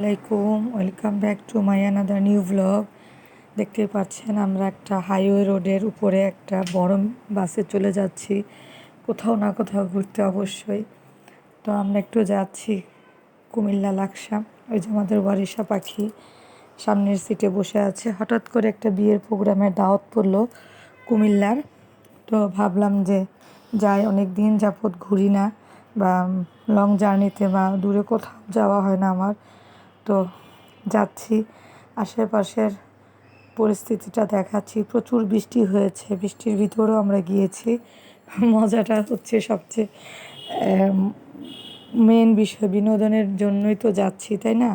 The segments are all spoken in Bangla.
আসসালামাইকুম welcome back to my another new vlog দেখতে পাচ্ছেন, আমরা একটা হাইওয়ে রোডের উপরে একটা বড় বাসে চলে যাচ্ছি। কোথাও না কোথাও ঘুরতে অবশ্যই। তো আমরা একটু যাচ্ছি কুমিল্লা লাকসা। ওই যে আমাদের ওয়ারিশা পাখি সামনের সিটে বসে আছে। হঠাৎ করে একটা বিয়ের প্রোগ্রামে দাওয়াত পড়ল কুমিল্লার। তো ভাবলাম যে যাই অনেক দিন যাবৎ ঘুরি না বা লং জার্নিতে বা দূরে কোথাও যাওয়া হয় না আমার। তো যাচ্ছি। আশেপাশের পরিস্থিতিটা দেখাচ্ছি। প্রচুর বৃষ্টি হয়েছে। বৃষ্টির ভিতরেও আমরা গিয়েছি। মজাটা হচ্ছে সবচেয়ে মেন বিষয় বিনোদনের জন্যই তো যাচ্ছি, তাই না?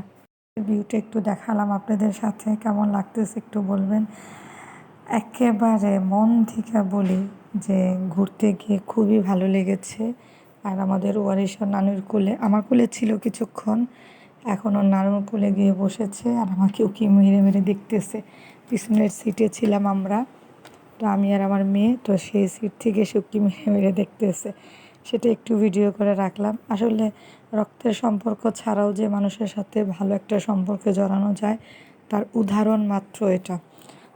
ভিউটা একটু দেখালাম আপনাদের সাথে। কেমন লাগতেছে একটু বলবেন? একেবারে মন থেকে বলি যে ঘুরতে গিয়ে খুবই ভালো লেগেছে। আর আমাদের ওয়ারিশার নানুর কোলে, আমার কোলে ছিল কিছুক্ষণ। এখন ওর নানুর কোলে গিয়ে বসেছে আর আমাকে কি মেরে মেরে দেখতেছে। পিছনের সিটে ছিলাম আমরা তো আমি আর আমার মেয়ে, তো সেই সিট থেকে সে উকি মেরে মেরে দেখতেছে, সেটা একটু ভিডিও করে রাখলাম। আসলে রক্তের সম্পর্ক ছাড়াও যে মানুষের সাথে ভালো একটা সম্পর্কে জড়ানো যায়, তার উদাহরণ মাত্র এটা।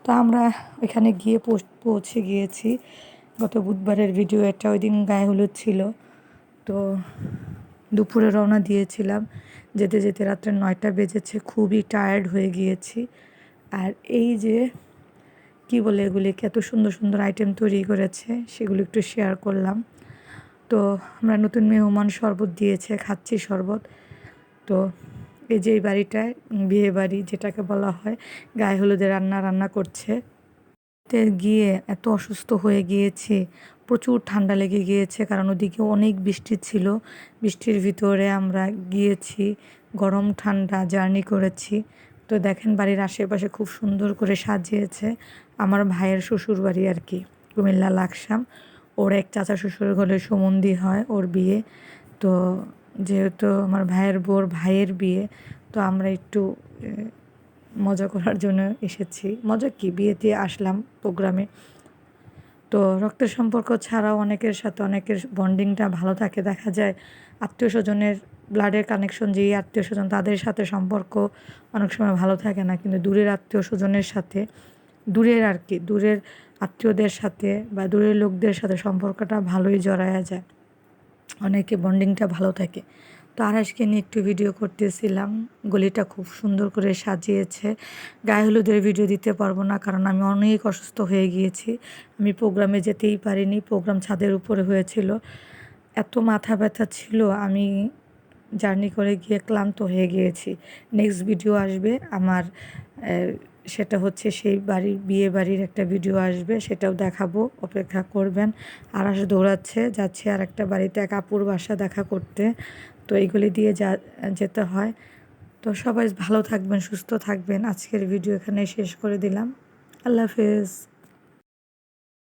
তো আমরা ওইখানে গিয়ে পৌঁছে গিয়েছি। গত বুধবারের ভিডিও এটা ওই দিন গায়ে হলুদ ছিল। তো দুপুরে রওনা দিয়েছিলাম। যেতে যেতে রাত্রে নয়টা বেজেছে, খুবই টায়ার্ড হয়ে গিয়েছি। আর এই যে, কি বলে এগুলিকে, এত সুন্দর সুন্দর আইটেম তৈরি করেছে, সেগুলো একটু শেয়ার করলাম। তো আমরা নতুন মেহমান শরবত দিয়েছে, খাচ্ছি শরবত। তো এই যে এই বাড়িটায়, বিয়ে বাড়ি যেটাকে বলা হয়, গায়ে হলুদে রান্না রান্না করছে। গিয়ে এত অসুস্থ হয়ে গিয়েছি, প্রচুর ঠান্ডা লেগে গিয়েছে, কারণ ওদিকে অনেক বৃষ্টি ছিল। বৃষ্টির ভিতরে আমরা গিয়েছি, গরম ঠান্ডা জার্নি করেছি। তো দেখেন বাড়ির আশেপাশে খুব সুন্দর করে সাজিয়েছে আমার ভাইয়ের শ্বশুর বাড়ি আর কি, কুমিল্লা লাকসাম। ওর এক চাচা শ্বশুর ঘরে সুমন্দি হয় ওর বিয়ে। তো যেহেতু আমার ভাইয়ের বোর ভাইয়ের বিয়ে, তো আমরা একটু মজা করার জন্য এসেছি। মজা কি? বিয়েতে আসলাম প্রোগ্রামে। তো রক্তের সম্পর্ক ছাড়াও অনেকের সাথে অনেকের বন্ডিংটা ভালো থাকে, দেখা যায়। আত্মীয় স্বজনের ব্লাডের কানেকশন যেই আত্মীয় স্বজন তাদের সাথে সম্পর্ক অনেক সময় ভালো থাকে না, কিন্তু দূরের আত্মীয় স্বজনের সাথে, দূরের আর কি, দূরের আত্মীয়দের সাথে বা দূরের লোকদের সাথে সম্পর্কটা ভালোই জড়ায়া যায়। অনেকে বন্ডিংটা ভালো থাকে। তো আড়াইশকে নিয়ে একটু ভিডিও করতেছিলাম। গলিটা খুব সুন্দর করে সাজিয়েছে। গায়ে হলুদের ভিডিও দিতে পারব না কারণ আমি অনেক অসুস্থ হয়ে গিয়েছি। আমি প্রোগ্রামে যেতেই পারিনি প্রোগ্রাম ছাদের উপরে হয়েছিল। এত মাথা ব্যথা ছিল, আমি জার্নি করে গিয়ে ক্লান্ত হয়ে গিয়েছি। নেক্সট ভিডিও আসবে, আমার সেটা হচ্ছে সেই বাড়ির, বিয়ে বাড়ির একটা ভিডিও আসবে, সেটাও দেখাবো, অপেক্ষা করবেন। আস দৌড়াচ্ছে, যাচ্ছে আর একটা বাড়িতে, এক আপুর বাসা দেখা করতে। তো এইগুলি দিয়ে যা, যেতে হয়। তো সবাই ভালো থাকবেন, সুস্থ থাকবেন। আজকের ভিডিও এখানে শেষ করে দিলাম। আল্লাহ হাফেজ।